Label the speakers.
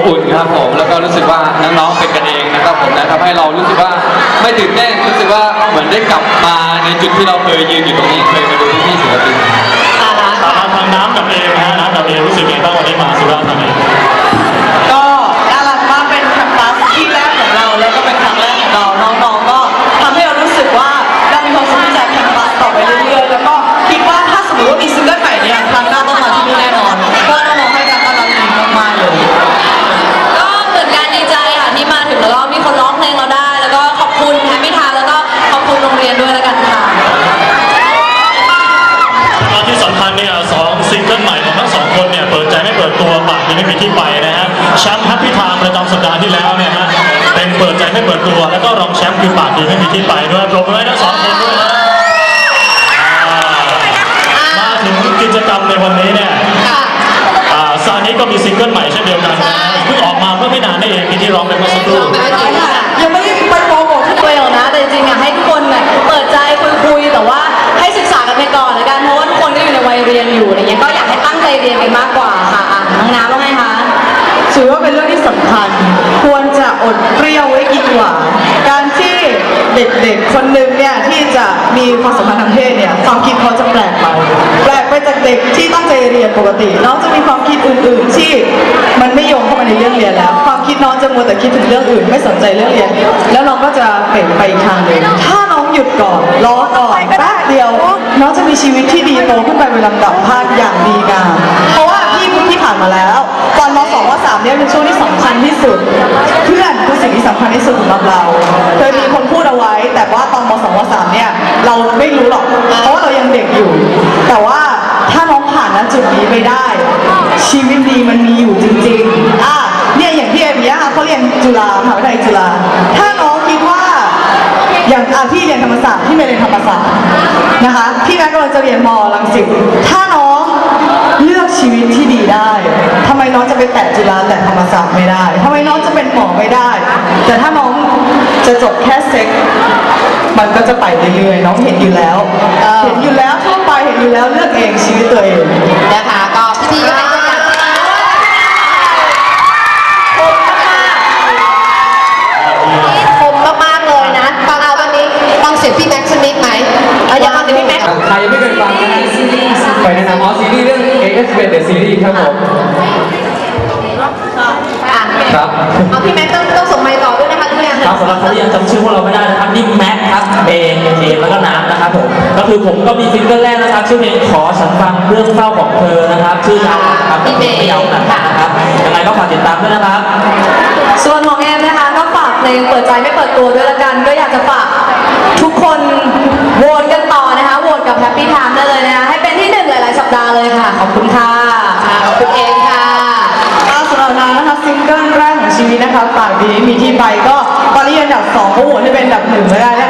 Speaker 1: อบอุ่นครับผมแล้วก็รู้สึกว่าน้องๆเป็นกันเองนะครับผมนะทำให้เรารู้สึกว่าไม่ตื่นเต้นรู้สึกว่าเหมือนได้กลับมาในจุดที่เราเคยยืนอยู่ตรงนี้เคยมาดูพี่ๆศิลปิน
Speaker 2: อ่าฮะ
Speaker 3: ถามทางน้ำกับเอนะฮะน้ำกับเอ ส
Speaker 2: องคนเนี่ยเปิ
Speaker 4: ด
Speaker 3: ใจไม่เปิดตัวปากดีไม่มีที่ไปนะฮะแชมป์แฮปปี้ไทม์ประจำสัปดาห์ที่แล้วเนี่ยฮะเป็นเปิดใจไม่เปิดตัว แล้วก็รองแชมป์คือปากดีไม่มีที่ไปด้วยปรบมือให้ทั้งสองคนด้วยนะอ่ามาถึงกิจกรรมในวันนี้ ว่าเป็
Speaker 2: นเรื่อง
Speaker 5: ที่สำคัญ ควรจะอดเปรี้ยวไว้กินหวานการที่เด็กๆคนหนึ่งเนี่ยที่จะมีความสัมพันธ์ทางเพศเนี่ยความคิดเขาจะแปลกไปแปลกไปจากเด็กที่ตั้งใจเรียนปกติน้องจะมีความคิดอื่นๆที่มันไม่โยงเข้ามาในเรื่องเรียนแล้ว ความคิดน้องจะมัวแต่คิดถึงเรื่องอื่น ไม่สนใจเรื่องเรียน แล้วน้องก็จะเปลี่ยนไปอีกทางหนึ่งถ้าน้องหยุดก่อนรอก่อนแป๊บเดียว น้องจะมีชีวิตที่ดีโตขึ้นไปเป็นลำดับภาคอย่างดีงามเพราะว่าพี่ที่ผ่านมาแล้วตอนม .2 ม .3 เนี่ยเป็นช่วง่สุด เพื่อนคือสิ่งที่สำคัญที่สุดสำหรับเราเคยมีคนพูดเอาไว้ แต่ว่าตอนม .2 ม .3 เนี่ย เราไม่รู้หรอก เพราะว่าเรายังเด็กอยู่ แต่ว่าถ้าน้องผ่านณจุดนี้ไปได้ ชีวิตดีมันมีอยู่จริงๆอะเนี่ยอย่างที่เอมี่ค่ะเขาเรียนจุฬามหาวิทยาลัยจุฬาถ้าน้องคิดว่าอย่างอะพี่เรียนธรรมศาสตร์พี่เมย์เรียนธรรมศาสตร์นะคะพี่แม็กกำลังจะเรียนมรังสิตถ้าน้องเลือกชีวิตที่ดีได้ น้องจะไปแตะจุฬาแต่ธรรมศาสตร์ไม่ได้ทำไมน้องจะเป็นหมอไม่ได้ แต่ถ้าน้องจะจบแค่เซ็กมันก็จะไปเรื่อยๆน้องเห็นอยู่แล้ว
Speaker 2: เออ
Speaker 5: เห็นอยู่แล้วทั่วไปเห็นอยู่แล้วเลือกเองชีวิตตัวเอง
Speaker 2: นะคะก็พี่ๆก็เป็นตัวอย่างที่ดีคมมากๆเลยนะฟังเอาวันนี้ฟังเสียงพี่แม็กซ์สักนิดไหมเอาอยากฟังเสียงพี่แม็กซ์
Speaker 1: ใครยังไม่เคยฟังนะไปแนะนำอ๋อซีรีส์เรื่อง AS เป็นเดอะซีรีส์ครับผม
Speaker 2: อะ
Speaker 1: ครับ
Speaker 2: เอาพี่แม็กซ์ต้องต้องส่งไมค์ต่อด้วยนะคะทุกอย่าง
Speaker 6: ครับสำหรับใครที่ยังจำชื่อพวกเราไม่ได้นะครับนี่แม็กครับเอเอแล้วก็น้ำนะครับผมก็คือผมก็มีซิงเกิลแรกนะครับ ชื่อเพลงขอฉันฟังเรื่องเศร้าของเธอนะครับ ชื่อยาวนะครับแต่เพลงไม่ยาวขนาดนั้นนะครับยังไงก็ฝากติดตามด้วยนะครับ
Speaker 4: ส่วนของแอมนะคะก็ฝากเพลงเปิดใจไม่เปิดตัวด้วยละกัน ก็อยากจะฝากทุกคนโหวตกันต่อนะคะโหวตกับแฮปปี้ไทม์ได้เลยนะคะให้เป็น ดับส
Speaker 2: อง
Speaker 5: เขาโหวตให้เป็นอันดับหนึ่งไม่ได้แล้ว